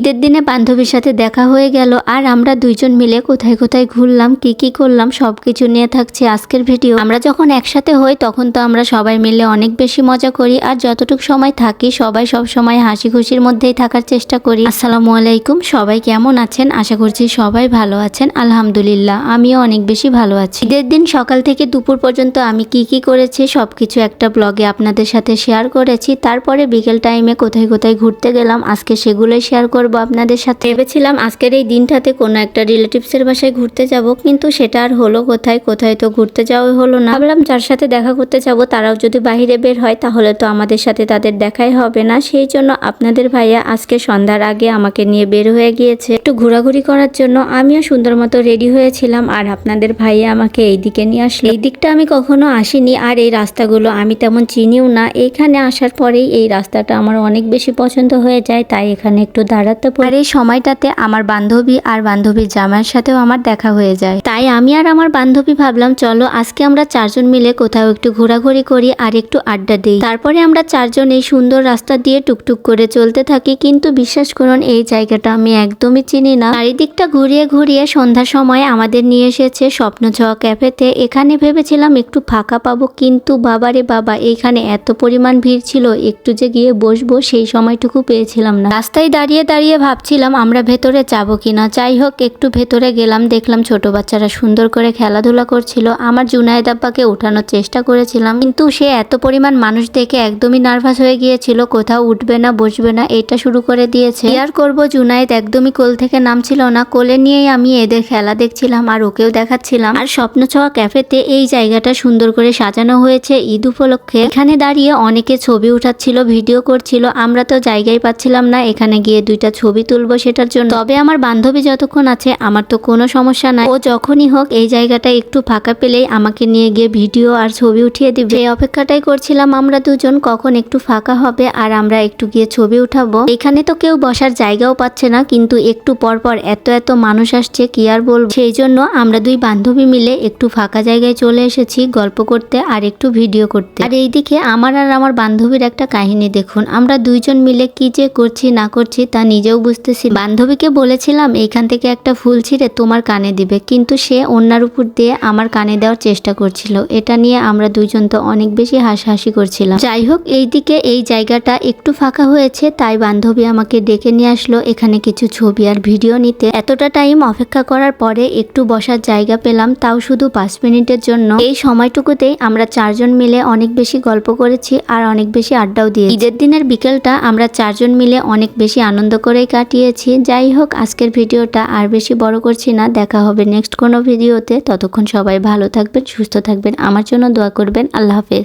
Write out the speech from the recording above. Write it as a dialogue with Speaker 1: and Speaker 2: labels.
Speaker 1: ঈদের দিনে বান্ধবীর সাথে দেখা হয়ে গেল, আর আমরা দুইজন মিলে কোথায় কোথায় ঘুরলাম, কি কি করলাম সব কিছু নিয়ে থাকছে আজকের ভিডিও। আমরা যখন একসাথে হই, তখন তো আমরা সবাই মিলে অনেক বেশি মজা করি, আর যতটুকু সময় থাকি, সবাই সব সময় হাসি খুশির মধ্যেই থাকার চেষ্টা করি। আসসালামু আলাইকুম, সবাই কেমন আছেন? আশা করছি সবাই ভালো আছেন, আলহামদুলিল্লাহ, আমিও অনেক বেশি ভালো আছি। ঈদের দিন সকাল থেকে দুপুর পর্যন্ত আমি কি কি করেছি সব কিছু একটা ব্লগে আপনাদের সাথে শেয়ার করেছি, তারপরে বিকেল টাইমে কোথায় কোথায় ঘুরতে গেলাম, আজকে সেগুলোই শেয়ার আপনাদের সাথে। ভেবেছিলাম আজকের এই দিনটাতে কোনো একটা রিলেটিভসের বাসায় ঘুরতে যাব, কিন্তু সেটা আর হলো কোথায়? কোথায় তো ঘুরতে যাওয়া হলো না। ভাবলাম যার সাথে দেখা করতে যাব, তারাও যদি বাইরে বের হয়, তাহলে তো আমাদের সাথে তাদের দেখাই হবে না। সেই জন্য আপনাদের ভাইয়া আজকে সন্ধ্যার আগে আমাকে নিয়ে বের হয়ে গিয়েছে। একটু ঘোরাঘুরি করার জন্য আমিও সুন্দর মতো রেডি হয়েছিলাম, আর আপনাদের ভাইয়া আমাকে এই দিকে নিয়ে আসলো। এই দিকটা আমি কখনো আসিনি, আর এই রাস্তাগুলো আমি তেমন চিনিও না। এইখানে আসার পরেই এই রাস্তাটা আমার অনেক বেশি পছন্দ হয়ে যায়, তাই এখানে একটু দাঁড়াতে পড়ি। আর এই সময়টাতে আমার বান্ধবী আর বান্ধবীর জামার সাথেও আমার দেখা হয়ে যায়। তাই আমি আর আমার বান্ধবী ভাবলাম, চলো আজকে আমরা চারজন মিলে কোথাও একটু ঘোরাঘুরি করি আর একটু আড্ডা দিই। তারপরে আমরা চারজন এই সুন্দর রাস্তা দিয়ে টুকটুক করে চলতে থাকি, কিন্তু বিশ্বাস করুন, এই জায়গাটা আমি একদমই চিনি না। চারিদিকটা ঘুরিয়ে ঘুরিয়ে সন্ধ্যার সময় আমাদের নিয়ে এসেছে স্বপ্ন ছোঁয়া ক্যাফেতে। এখানে ভেবেছিলাম একটু ফাঁকা পাবো, কিন্তু বাবারে বাবা, এইখানে এত পরিমাণ ভিড় ছিল, একটু যে গিয়ে বসবো সেই সময়টুকু পেয়েছিলাম না। রাস্তায় দাঁড়িয়ে দাঁড়িয়ে ভাবছিলাম আমরা ভেতরে যাব কিনা। যাই হোক একটু ভেতরে গেলাম, দেখলাম ছোট বাচ্চারা সুন্দর করে খেলাধুলা করছিল। আমার জুনায়েদ আব্বাকে ওঠানোর চেষ্টা করেছিলাম, কিন্তু সে এত পরিমাণ মানুষ দেখে একদমই নার্ভাস হয়ে গিয়েছিল। কোথাও উঠবে না, বসবে না, এটা শুরু করে দিয়েছে। আর করব, জুনায়েদ একদমই কোল থেকে নামছিল না। কোলে নিয়েই আমি এদের খেলা দেখছিলাম আর ওকেও দেখাচ্ছিলাম। আর স্বপ্ন ছোঁয়া ক্যাফেতে এই জায়গাটা সুন্দর করে সাজানো হয়েছে ঈদ উপলক্ষে। এখানে দাঁড়িয়ে অনেকে ছবি উঠাচ্ছিল, ভিডিও করছিল। আমরা তো জায়গায় পাচ্ছিলাম না, এখানে গিয়ে দুইটা ছবি তুলবো সেটার জন্য। তবে আমার বান্ধবী যতক্ষণ আছে, আমার তো কোনো সমস্যা নাই। ও যখনই হোক, এই জায়গাটা একটু ফাঁকা পেলেই আমাকে নিয়ে গিয়ে ভিডিও আর ছবি উঠিয়ে দিবে। সেই অপেক্ষাটাই করছিলাম, আমরা দুজন কখন একটু ফাঁকা হবে আর আমরা একটু গিয়ে ছবি উঠাবো। এখানে তো কেউ বসার জায়গাও পাচ্ছে না, কিন্তু একটু পর পর এত এত মানুষ আসছে, কি আর বলব? সেই জন্য আমরা দুই বান্ধবী মিলে একটু ফাঁকা জায়গায় চলে এসেছি, গল্প করতে আর একটু ভিডিও করতে। আর এইদিকে আমার আর আমার বান্ধবীর একটা কাহিনী দেখুন। আমরা দুইজন মিলে কি যে করছি না করছি তা নিজেও বুঝতেছি। বান্ধবীকে বলেছিলাম, এইখান থেকে একটা ফুল ছিঁড়ে তোমার কানে দিবে। কিন্তু সে অন্যার উপর দিয়ে আমার কানে দেওয়ার চেষ্টা করছিল। এটা নিয়ে আমরা দুজন তো অনেক বেশি হাসাহাসি করছিলাম। যাই হোক, এইদিকে এই জায়গাটা একটু ফাঁকা হয়েছে, তাই বান্ধবী আমাকে ডেকে নিয়ে আসলো এখানে কিছু ছবি আর ভিডিও নিতে। এতটা টাইম অপেক্ষা করার পরে একটু বসার জায়গা পেলাম, তাও শুধু পাঁচ মিনিটের জন্য। এই সময়টুকুতেই আমরা চারজন মিলে অনেক বেশি গল্প করেছি আর অনেক বেশি আড্ডাও দিয়ে ঈদের দিনের বিকেলটা আমরা চারজন মিলে অনেক বেশি আনন্দ করেই কাটিয়েছি। যাই হোক, আজকের ভিডিওটা আর বেশি বড় করছি না। দেখা হবে নেক্সট কোনো ভিডিওতে। ততক্ষণ সবাই ভালো থাকবেন, সুস্থ থাকবেন। আমার জন্য দোয়া করবেন। আল্লাহ হাফেজ।